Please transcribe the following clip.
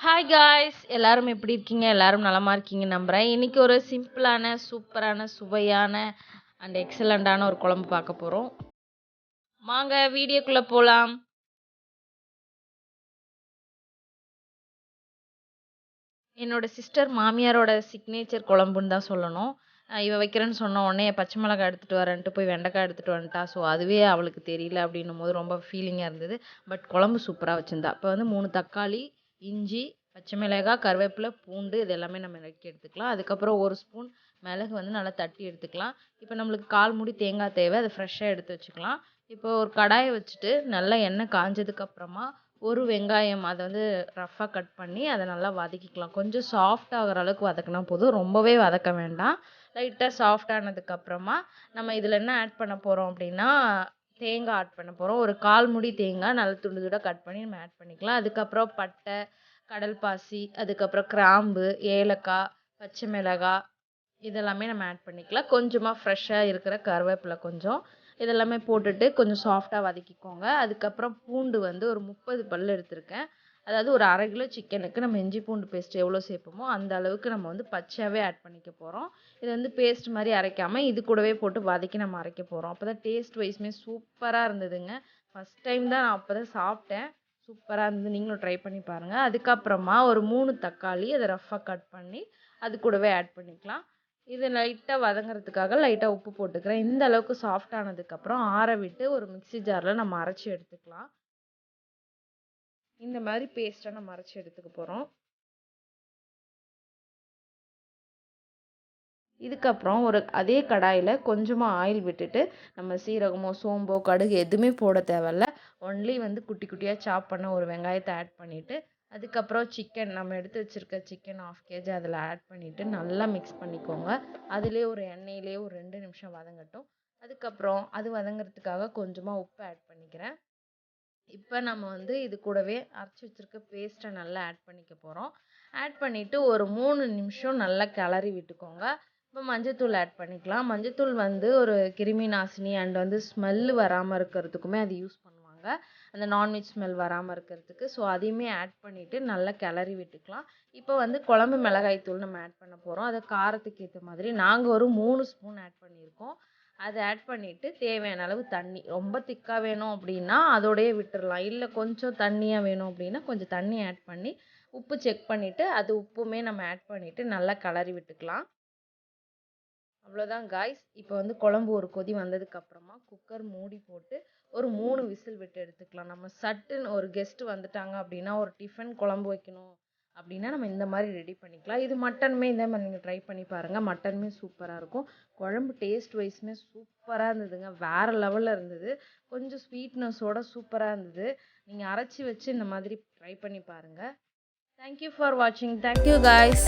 Hi guys எல்லாரும் எப்படி இருக்கீங்க? எல்லோரும் நலமாக இருக்கீங்க நம்புகிறேன் இன்றைக்கி ஒரு சிம்பிளான சூப்பரான சுவையான அண்ட் எக்ஸலண்ட்டான ஒரு குழம்பு பார்க்க போகிறோம் வாங்க வீடியோக்குள்ளே போகலாம் என்னோட சிஸ்டர் மாமியாரோட சிக்னேச்சர் குழம்புன்னு தான் சொல்லணும். இவ வைக்கிறேன்னு சொன்ன உடனே பச்சை மிளகாய் எடுத்துகிட்டு வரேன்ட்டு போய் வெண்டைக்காய் எடுத்துகிட்டு வந்துட்டா. ஸோ அதுவே அவளுக்கு தெரியல அப்படின்னும் போது ரொம்ப ஃபீலிங்காக இருந்தது. பட் குழம்பு சூப்பராக வச்சுருந்தா. இப்போ வந்து மூணு தக்காளி இஞ்சி பச்சை மிளகாய் கருவேப்பிலை பூண்டு இது எல்லாமே நம்ம நறுக்கி எடுத்துக்கலாம். அதுக்கப்புறம் ஒரு ஸ்பூன் மிளகு வந்து நல்லா தட்டி எடுத்துக்கலாம். இப்போ நம்மளுக்கு கால் மூடி தேங்காய் தேவை அதை ஃப்ரெஷ்ஷாக எடுத்து வச்சுக்கலாம். இப்போ ஒரு கடாயை வச்சுட்டு நல்லா எண்ணெய் காஞ்சதுக்கப்புறமா ஒரு வெங்காயம் அதை வந்து ரஃப்பாக கட் பண்ணி அதை நல்லா வதக்கிக்கலாம். கொஞ்சம் சாஃப்ட் ஆகிற அளவுக்கு வதக்கினா போதும். ரொம்பவே வதக்க வேண்டாம். லைட்டாக சாஃப்ட் ஆனதுக்கப்புறமா நம்ம இதில் என்ன ஆட் பண்ண போகிறோம் அப்படின்னா தேங்காய் ஆட் பண்ண போகிறோம் ஒரு கால் முடி தேங்காய் நல்லா துண்டு துண்டாக கட் பண்ணி நம்ம ஆட் பண்ணிக்கலாம். அதுக்கப்புறம் பட்டை கடல் பாசி அதுக்கப்புறம் கிராம்பு ஏலக்காய் பச்சை மிளகாய் இதெல்லாமே நம்ம ஆட் பண்ணிக்கலாம். கொஞ்சமாக ஃப்ரெஷ்ஷாக இருக்கிற கருவேப்பிலை கொஞ்சம். இதெல்லாமே போட்டுட்டு கொஞ்சம் சாஃப்டாக வதக்கிக்கோங்க. அதுக்கப்புறம் பூண்டு வந்து ஒரு முப்பது பல் எடுத்திருக்கேன். அதாவது ஒரு அரை கிலோ சிக்கனுக்கு நம்ம இஞ்சி பூண்டு பேஸ்ட் எவ்வளோ சேர்ப்போமோ அந்த அளவுக்கு நம்ம வந்து பச்சையாகவே ஆட் பண்ணிக்க போகிறோம் இது வந்து பேஸ்ட் மாதிரி அரைக்காமல் இது கூடவே போட்டு வதக்கி நம்ம அரைக்க போகிறோம் அப்போ தான் டேஸ்ட் வைஸ்மே சூப்பராக இருந்ததுங்க. ஃபஸ்ட் டைம் தான் நான் அப்போ தான் சாப்பிட்டேன் சூப்பராக இருந்தது. நீங்களும் ட்ரை பண்ணி பாருங்கள் அதுக்கப்புறமா ஒரு மூணு தக்காளி அதை ரஃப்பாக கட் பண்ணி அது கூடவே ஆட் பண்ணிக்கலாம். இது லைட்டாக வதங்குறதுக்காக லைட்டாக உப்பு போட்டுக்கிறேன். இந்த அளவுக்கு சாஃப்ட் ஆனதுக்கப்புறம் ஆற விட்டு ஒரு மிக்ஸி ஜாரில் நம்ம அரைச்சி எடுத்துக்கலாம். இந்த மாதிரி பேஸ்ட்டாக நம்ம அரைச்சி எடுத்துக்க போகிறோம் இதுக்கப்புறம் ஒரு அதே கடாயில் கொஞ்சமாக ஆயில் விட்டுட்டு நம்ம சீரகமோ சோம்போ கடுகு எதுவுமே போட தேவையில்ல. ஒன்லி வந்து குட்டி குட்டியாக சாப் பண்ண ஒரு வெங்காயத்தை ஆட் பண்ணிவிட்டு அதுக்கப்புறம் சிக்கன் நம்ம எடுத்து வச்சுருக்க சிக்கன் ஆஃப் கேஜி அதில் ஆட் பண்ணிவிட்டு நல்லா மிக்ஸ் பண்ணிக்கோங்க. அதிலே ஒரு எண்ணெயிலே ஒரு ரெண்டு நிமிஷம் வதங்கட்டும். அதுக்கப்புறம் அது வதங்கிறதுக்காக கொஞ்சமாக உப்பு ஆட் பண்ணிக்கிறேன். இப்போ நம்ம வந்து இது கூடவே அரைச்சி வச்சுருக்க பேஸ்ட்டை நல்லா ஆட் பண்ணிக்க போகிறோம் ஆட் பண்ணிவிட்டு ஒரு மூணு நிமிஷம் நல்லா கிளறி விட்டுக்கோங்க. இப்போ மஞ்சத்தூள் ஆட் பண்ணிக்கலாம். மஞ்சத்தூள் வந்து ஒரு கிருமி நாசினி அண்ட் வந்து ஸ்மெல்லு வராமல் இருக்கிறதுக்குமே அது யூஸ் பண்ணுவாங்க. அந்த நான்வெஜ் ஸ்மெல் வராமல் இருக்கிறதுக்கு. ஸோ அதையுமே ஆட் பண்ணிவிட்டு நல்லா கிளறி விட்டுக்கலாம். இப்போ வந்து குழம்பு மிளகாய் தூள் நம்ம ஆட் பண்ண போகிறோம் அதை காரத்துக்கு ஏற்ற மாதிரி நாங்கள் ஒரு மூணு ஸ்பூன் ஆட் பண்ணியிருக்கோம். அதை ஆட் பண்ணிவிட்டு தேவையான அளவு தண்ணி. ரொம்ப திக்காக வேணும் அப்படின்னா அதோடையே விட்டுடலாம் இல்லை கொஞ்சம் தண்ணியாக வேணும் அப்படின்னா கொஞ்சம் தண்ணி ஆட் பண்ணி உப்பு செக் பண்ணிவிட்டு அது உப்புமே நம்ம ஆட் பண்ணிவிட்டு நல்லா கிளறி விட்டுக்கலாம். அவ்வளோதான் காய்ஸ் இப்போ வந்து குழம்பு ஒரு கொதி வந்ததுக்கப்புறமா குக்கர் மூடி போட்டு ஒரு மூணு விசில் விட்டு எடுத்துக்கலாம். நம்ம சட்டுன்னு ஒரு கெஸ்ட்டு வந்துட்டாங்க அப்படின்னா ஒரு டிஃபன் குழம்பு வைக்கணும். அப்படின்னா நம்ம இந்த மாதிரி ரெடி பண்ணிக்கலாம். இது மட்டனுமே இதே மாதிரி நீங்கள் ட்ரை பண்ணி பாருங்கள் மட்டனுமே சூப்பராக இருக்கும். குழம்பு டேஸ்ட் வைஸுமே சூப்பராக இருந்ததுங்க. வேறு லெவலில் இருந்தது. கொஞ்சம் ஸ்வீட்னஸோட சூப்பராக இருந்தது. நீங்கள் அரைச்சி வச்சு இந்த மாதிரி ட்ரை பண்ணி பாருங்கள் தேங்க்யூ ஃபார் வாட்சிங் தேங்க்யூ காய்ஸ்